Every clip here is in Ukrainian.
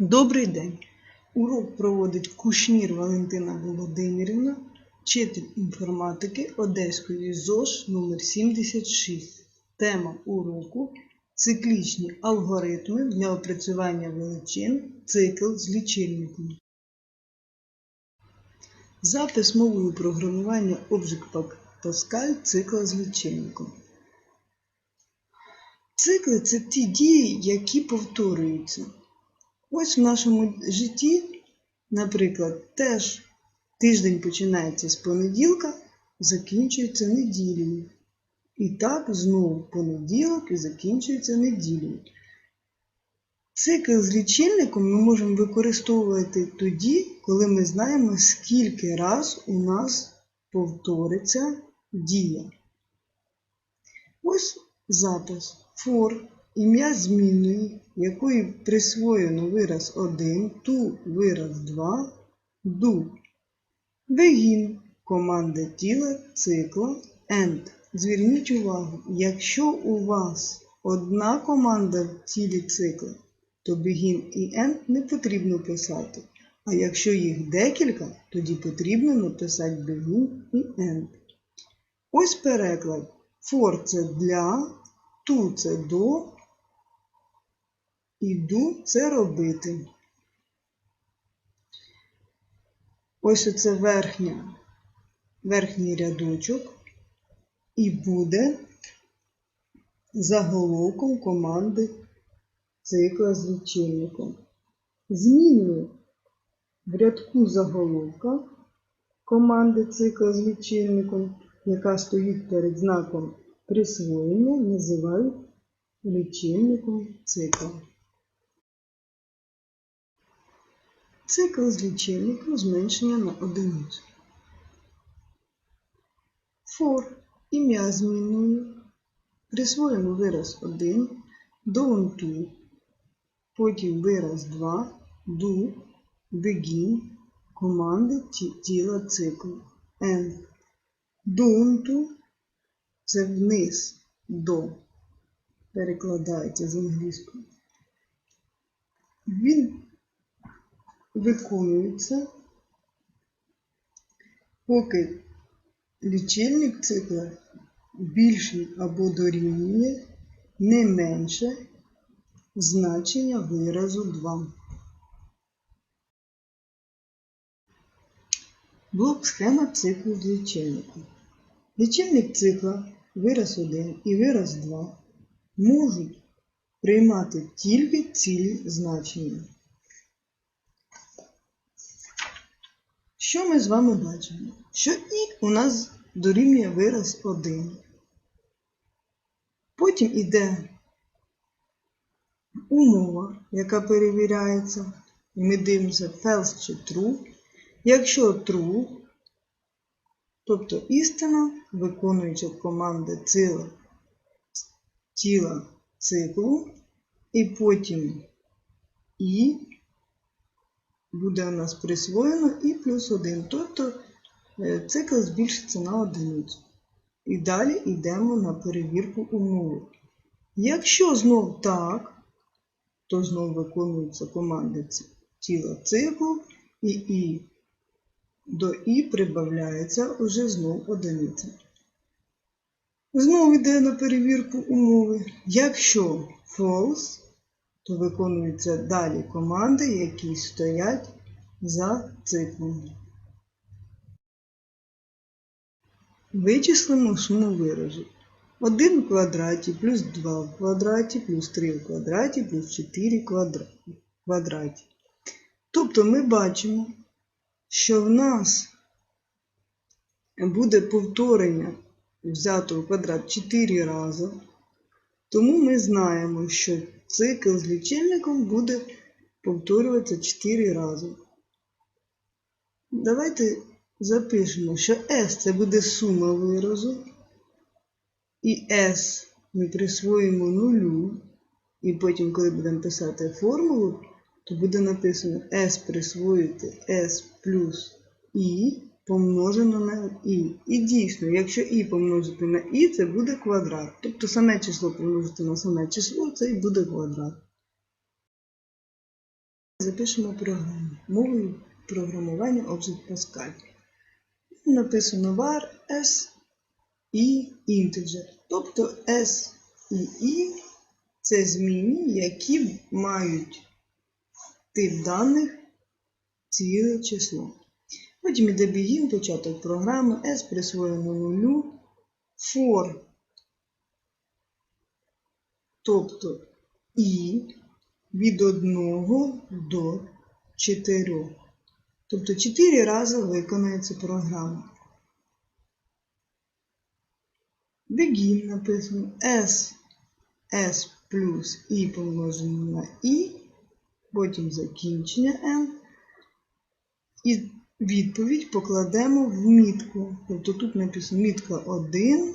Добрий день! Урок проводить Кушнір Валентина Володимирівна, вчитель інформатики Одеської ЗОЖ номер 76. Тема уроку циклічні алгоритми для опрацювання величин цикл з лічильником. Запис мовою програмування Object Pascal цикла з лічильником. Цикли це ті дії, які повторюються. Ось в нашому житті, наприклад, теж тиждень починається з понеділка, закінчується неділею. І так знову понеділок і закінчується неділею. Цикл з лічильником ми можемо використовувати тоді, коли ми знаємо, скільки раз у нас повториться дія. Ось запис for ім'я змінної, якої присвоєно вираз 1, ту вираз 2, do. Begin команда тіла цикла end. Зверніть увагу, якщо у вас одна команда в тілі цикла, то begin і end не потрібно писати. А якщо їх декілька, тоді потрібно написати begin і end. Ось переклад. For це для, to це до, іду це робити. Ось оце верхня, верхній рядочок і буде заголовком команди цикла з лічильником. Змінюю в рядку заголовка команди цикла з лічильником, яка стоїть перед знаком присвоєння, називають лічильником цикла. Цикл з лічильником зменшення на одиницю. For ім'я зміною. Присвоїмо вираз 1, do to, потім вираз 2, do, begin, команди тіла циклу. End. Do це вниз до. Перекладається з англійської. Він виконується, поки лічильник цикла більший або дорівнює не менше значення виразу 2. Блок схема циклу з лічильником. Лічильник цикла вираз 1 і вираз 2 можуть приймати тільки цілі значення. Що ми з вами бачимо? Що і у нас дорівнює вираз 1. Потім іде умова, яка перевіряється. І ми дивимося false чи true. Якщо true, тобто істина, виконуюча команда ціла, тіла циклу, і потім і буде у нас присвоєно і плюс 1. Тобто е, цикл збільшиться на одиницю. І далі йдемо на перевірку умови. Якщо знов так, то знов виконуються команди ці- тіла циклу, і і до і прибавляється уже знов одиниця. Знову йде на перевірку умови. Якщо false, то виконуються далі команди, які стоять за циклом. Вичислимо суму виразу. 1 в квадраті плюс 2 в квадраті плюс 3 в квадраті плюс 4 в квадраті. Тобто ми бачимо, що в нас буде повторення взято в квадрат 4 рази. Тому ми знаємо, що цикл з лічильником буде повторюватися 4 рази. Давайте запишемо, що S це буде сума виразу, і S ми присвоїмо нулю, і потім, коли будемо писати формулу, то буде написано S присвоїти S плюс І помножено на І. І дійсно, якщо І помножити на І, це буде квадрат. Тобто саме число помножити на саме число, це і буде квадрат. запишемо програму мовою програмування Object Pascal. Написано var s і integer. Тобто s і і це змінні, які мають тип даних ціле число. Потім іде begin, початок програми, s присвоєно нулю, for, тобто і від 1 до 4. Тобто 4 рази виконається програма. Begin написано S, S плюс І помножено на І, потім закінчення N. І відповідь покладемо в мітку. Тобто тут написано мітка 1,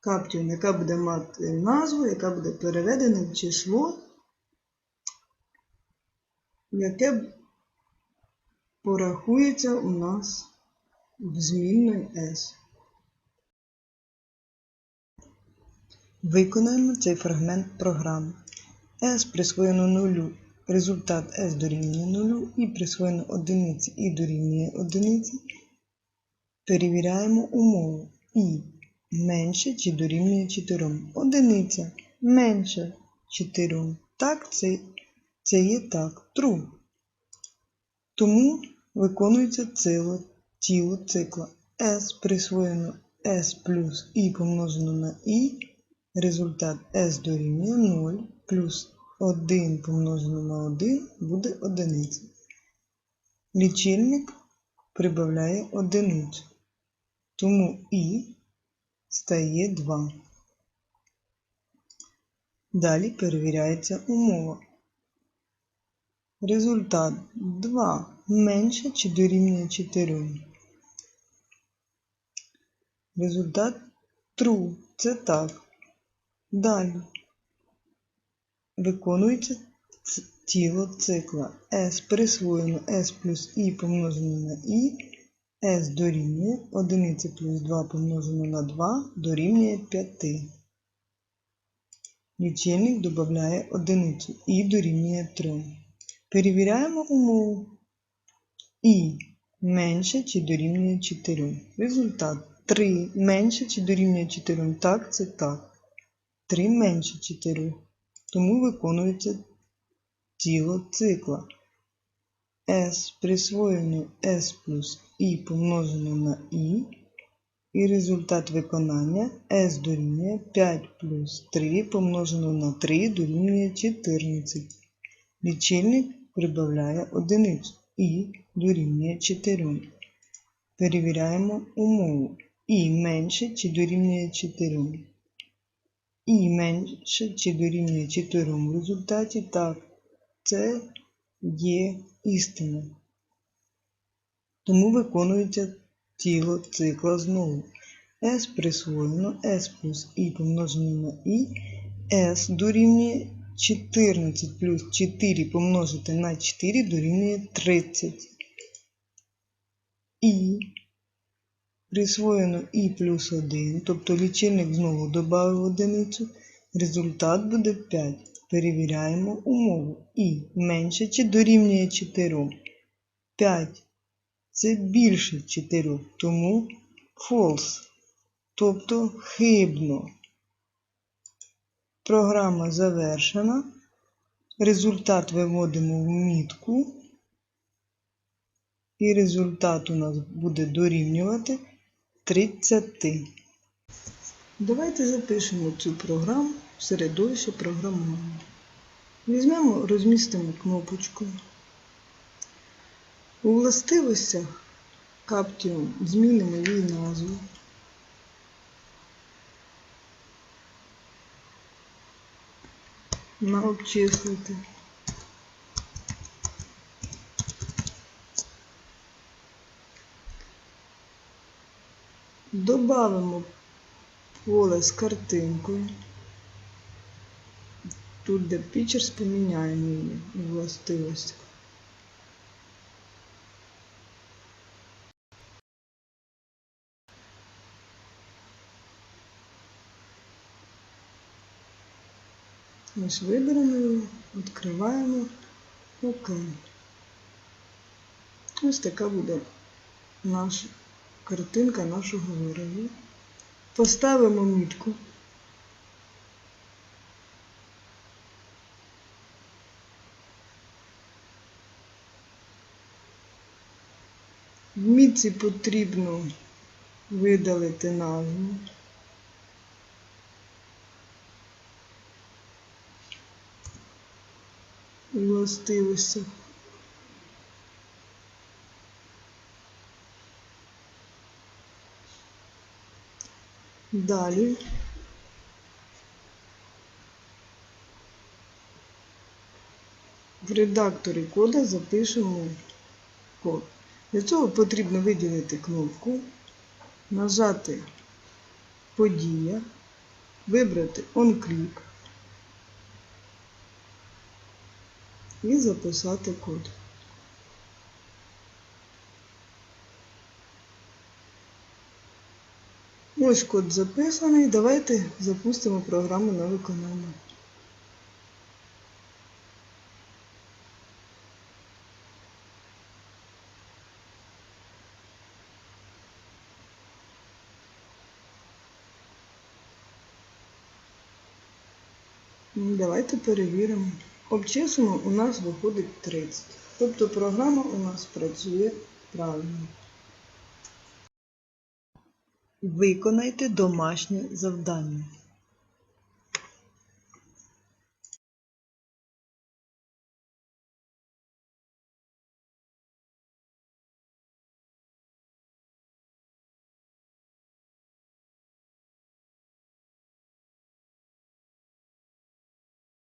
каптіон, яка буде мати назву, яка буде переведена в число, яке порахується у нас в змінною S. Виконаємо цей фрагмент програми. S присвоєно нулю, результат S дорівнює нулю і присвоєно одиниці і дорівнює одиниці. Перевіряємо умову і менше чи дорівнює 4. Одиниця менше 4. Так, це, це є так. True. Тому виконується ціло, тіло цикла. S присвоєно S плюс І помножено на І. Результат S дорівнює 0 плюс 1 помножено на 1 буде одиниця. Лічильник прибавляє одиницю. Тому І стає 2. Далі перевіряється умова. Результат 2 менше чи дорівнює 4. Результат true. Це так. Далі виконується тіло цикла. S присвоєно S плюс І помножено на І. S дорівнює 1 плюс 2 помножено на 2 дорівнює 5. Лічильник додає одиницю і дорівнює 3. Перевіряємо умову. І менше чи дорівнює 4. Результат 3 менше чи дорівнює 4. Так, це так. 3 менше 4. Тому виконується тіло цикла. S присвоєно S плюс І помножено на І. І результат виконання S дорівнює 5 плюс 3 помножено на 3 дорівнює 14. Лічильник прибавляє одиницю і дорівнює 4. Перевіряємо умову. І менше чи дорівнює 4. І менше чи дорівнює 4 в результаті так. Це є істина. Тому виконується тіло цикла знову. S присвоєно S плюс І помножено на І. S дорівнює 14 плюс 4 помножити на 4 дорівнює 30. І присвоєно І плюс 1, тобто лічильник знову додав одиницю. Результат буде 5. Перевіряємо умову. І менше чи дорівнює 4. 5 це більше 4, тому false, тобто хибно. Програма завершена. Результат виводимо в мітку. І результат у нас буде дорівнювати 30. Давайте запишемо цю програму в середовище програмування. Візьмемо, розмістимо кнопочку. У властивостях Caption змінимо її назву. На обчислити. Добавимо поле з картинкою. Тут, де Pictures, поміняємо її у властивостях. Ось виберемо його, відкриваємо ОК. Ось така буде наша картинка нашого виразу. Поставимо мітку. В мітці потрібно видалити назву. Властивості. Далі. В редакторі кода запишемо код. Для цього потрібно виділити кнопку, нажати Подія, вибрати OnClick і записати код. Ось код записаний. Давайте запустимо програму на виконання. Ну, Давайте перевіримо. Обчислимо у нас виходить 30. Тобто програма у нас працює правильно. Виконайте домашнє завдання.